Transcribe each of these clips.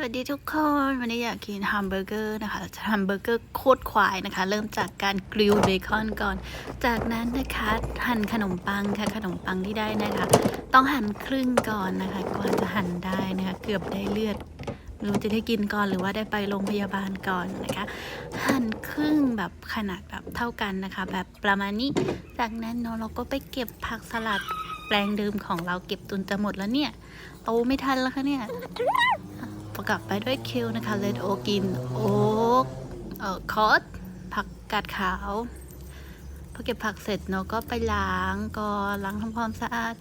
สวัสดีทุกคนวันนี้อยากกินแฮมเบอร์เกอร์นะคะจะทำเบอร์เกอร์โคตรควายนะคะ เริ่มจากการกริลเบคอนก่อน จากนั้นนะคะหั่นขนมปังค่ะขนมปังที่ได้นะคะ ต้องหั่นครึ่งก่อนนะคะ กว่าจะหั่นได้นะคะ เกือบได้เลือดไม่รู้จะได้กินก่อนหรือว่าได้ไปโรงพยาบาลก่อนนะคะ หั่นครึ่งแบบขนาดแบบเท่ากันนะคะ แบบประมาณนี้ จากนั้นเนาะเราก็ไปเก็บผักสลัดแปลงเดิมของเราเก็บตุนจะหมดแล้วเนี่ยโตไม่ทันแล้วค่ะเนี่ย ประกอบไปด้วยคิวนะคะเลดโอกินโอ๊กเอ่อคอสผักกาดขาวพอเก็บผักเสร็จเนาะก็ไปล้างก่อนล้างทำความสะอาด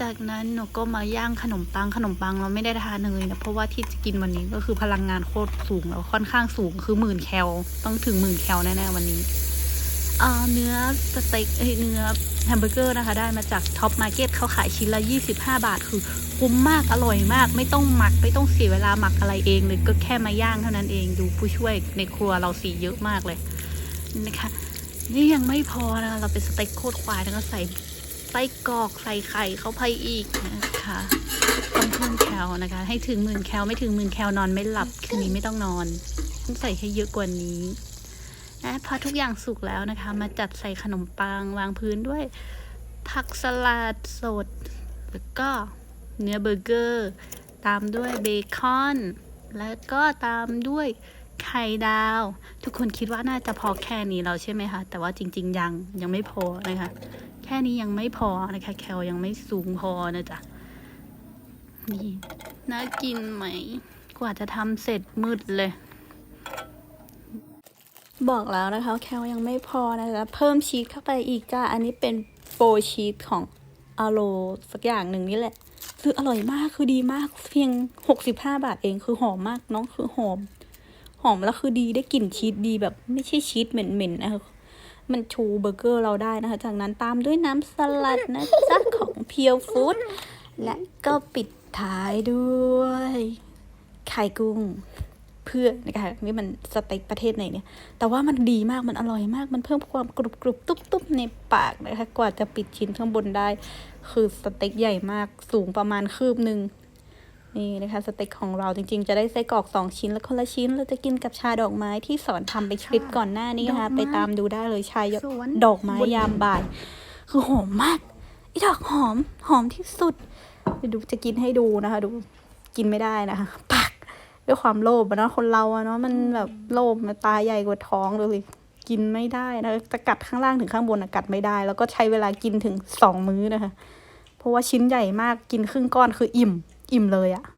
จากนั้นหนูก็มาย่างขนมปังขนมปังเราไม่ได้ทานเลยนะเพราะว่าที่จะกินวันนี้ก็คือพลังงานโคตรสูงแล้วค่อนข้างสูงคือหมื่นแคลต้องถึงหมื่นแคลแน่ๆวันนี้ เนื้อสเต็กเอ้ยเนื้อแฮมเบอร์เกอร์นะคะได้มาจากท็อปมาร์เก็ตเขาขายชิ้นละ 25 บาท คือคุ้มมากอร่อยมาก ไม่ต้องหมัก ไม่ต้องเสียเวลาหมักอะไรเองเลยก็แค่มาย่างเท่านั้นเองดูผู้ช่วยในครัวเราสีเยอะมากเลยนะคะนี่ยังไม่พอนะเราเป็นสเต็กโคตรควายแล้วก็ใส่ไส้กรอกใส่ไข่เข้าไปอีกนะคะต้องเพิ่มแคลนะคะ ให้ถึงหมื่นแคลไม่ถึงหมื่นแคลนอนไม่หลับคืนนี้ไม่ต้องนอนต้องใส่ให้เยอะกว่านี้ นะพอทุกอย่างสุกแล้วนะคะ มาจัดใส่ขนมปังวางพื้นด้วย ผักสลัดสด แล้วก็เนื้อเบอร์เกอร์ ตามด้วยเบคอน แล้วก็ตามด้วยไข่ดาว ทุกคนคิดว่าน่าจะพอแค่นี้แล้วใช่ไหมคะ แต่ว่าจริง ๆ ยังยังไม่พอนะคะ แค่นี้ยังไม่พอนะคะ แคลยังไม่สูงพอนะจ๊ะนี่น่ากินไหม กว่าจะทำเสร็จมืดเลย บอกแล้วนะคะ แคลยังไม่พอนะคะเพิ่มชีสเข้าไปอีกจ้าอันนี้เป็นโฟร์ชีสของอโลสักอย่างหนึ่งนี่แหละ คืออร่อยมากคือดีมากเพียงหกสิบห้าบาทเองคือหอมมากน้องคือหอม หอมแล้วคือดีได้กลิ่นชีสดีแบบไม่ใช่ชีสเหม็นๆนะคะมันชูเบอร์เกอร์เราได้นะคะ จากนั้นตามด้วยน้ำสลัดนะจ๊ะของเพียวฟู้ดและก็ปิดท้ายด้วย ไข่กุ้ง พื่อนะคะนี่มันสเต็กประเทศไหนเนี่ย แต่ว่ามันดีมากมันอร่อยมาก มันเพิ่มความกรุบกรุบตุ๊บตุ๊บในปากนะคะกว่าจะปิดชิ้นข้างบนได้ คือสเต็กใหญ่มากสูงประมาณคืบหนึ่งนี่นะคะสเต็กของเราจริงๆ จะได้ไส้กรอกสองชิ้น แล้วคนละชิ้น เราจะกินกับชาดอกไม้ที่สอนทำไปคลิปก่อนหน้านี้นะคะดอกไม้ไปตามดูได้เลยชายสวนดอกไม้ยามบ่าย คือหอมมากอีดอกหอมหอมที่สุดเดี๋ยวดูจะกินให้ดูนะคะ ดูกินไม่ได้นะคะปัก ด้วยความโลภอะเนาะคนเราอะเนาะมันแบบโลภมันตาใหญ่กว่าท้องเลยกินไม่ได้นะจะกัดข้างล่างถึงข้างบนอะกัดไม่ได้ แล้วก็ใช้เวลากินถึงสองมื้อนะคะ เพราะว่าชิ้นใหญ่มากกินครึ่งก้อนคืออิ่ม อิ่มเลยอะ